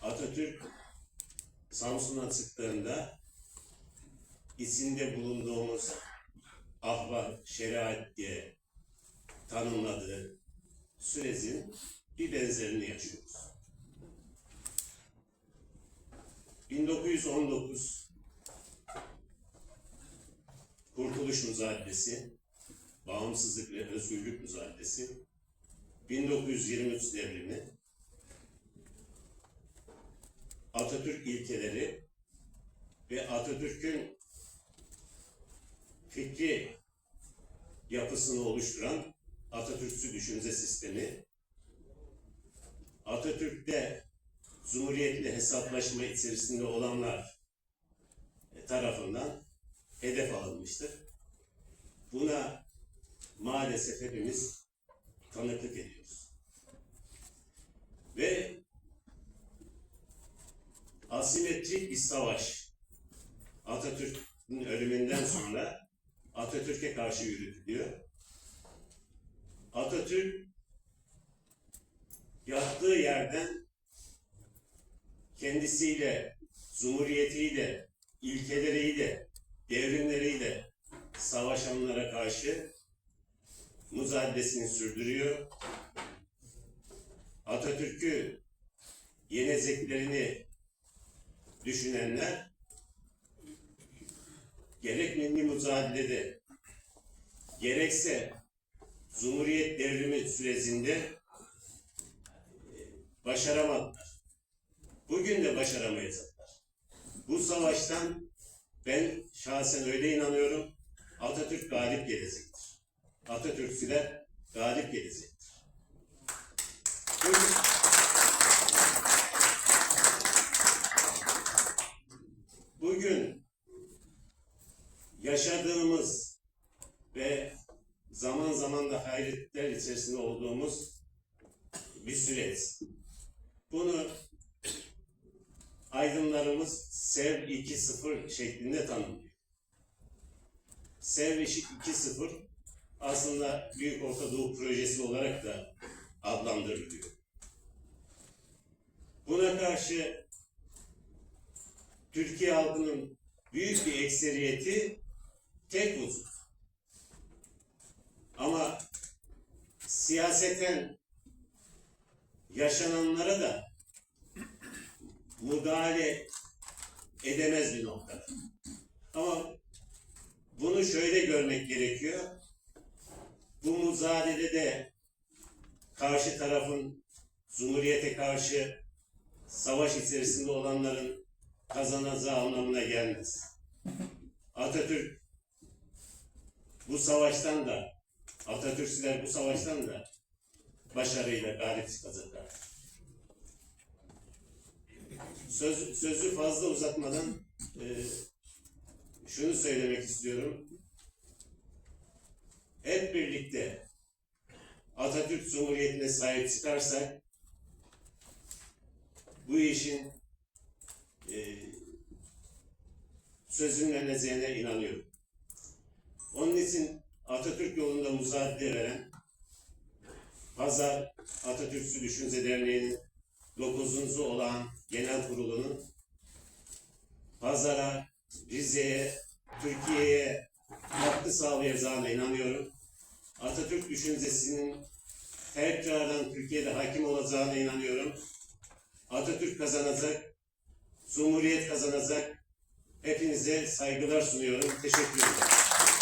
Atatürk Samsun'a çıktığında içinde bulunduğumuz ahval, şeriat diye tanımladığı sürecin bir benzerini yaşıyoruz. 1919 Kurtuluş Müzakeresi, Bağımsızlık ve Özgürlük Müzakeresi, 1923 devrimi, Atatürk ilkeleri ve Atatürk'ün fikri yapısını oluşturan Atatürkçü düşünce sistemi, Atatürk'te Cumhuriyet'le hesaplaşma içerisinde olanlar tarafından hedef alınmıştır. Buna maalesef hepimiz tanıklık ediyoruz. Ve asimetrik bir savaş Atatürk'ün ölümünden sonra Atatürk'e karşı yürütülüyor. Atatürk yattığı yerden kendisiyle, cumhuriyetiyle, ilkeleriyle, devrimleriyle savaşanlara karşı mücadelesini sürdürüyor. Atatürk'ü yeneceklerini düşünenler gerek milli mücadelede gerekse Cumhuriyet devrimi sürecinde e, başaramadılar. Bugün de başaramayacaklar. Bu savaştan ben şahsen öyle inanıyorum. Atatürk galip gelecektir. Atatürkçüler galip gelecektir. Bugün, bugün yaşadığımız ve zaman zaman da hayretler içerisinde olduğumuz bir süreç. Bunu aydınlarımız SEV 2.0 şeklinde tanımlıyor. SEV 2.0 aslında Büyük Orta Doğu Projesi olarak da adlandırılıyor. Buna karşı Türkiye halkının büyük bir ekseriyeti tek vücut. Ama siyaseten yaşananlara da müdahale edemez bir noktada. Ama bunu şöyle görmek gerekiyor. Bu mücadelede karşı tarafın Cumhuriyete karşı savaş içerisinde olanların kazanacağı anlamına gelmez. Atatürk bu savaştan da Atatürkçüler bu savaştan da başarıyla galip çıkacaklar. Söz, sözü fazla uzatmadan e, şunu söylemek istiyorum. Hep birlikte Atatürk Cumhuriyeti'ne sahip çıkarsak bu işin e, çözümleneceğine inanıyorum. Onun için Atatürk yolunda mücadele veren Pazar Atatürkçü Düşünce Derneği'nin 9. olan genel kurulunun Pazar'a, Rize'ye, Türkiye'ye katkı sağlayacağına inanıyorum. Atatürk düşüncesinin tekrardan Türkiye'de hakim olacağına inanıyorum. Atatürk kazanacak, Cumhuriyet kazanacak. Hepinize saygılar sunuyorum. Teşekkür ederim.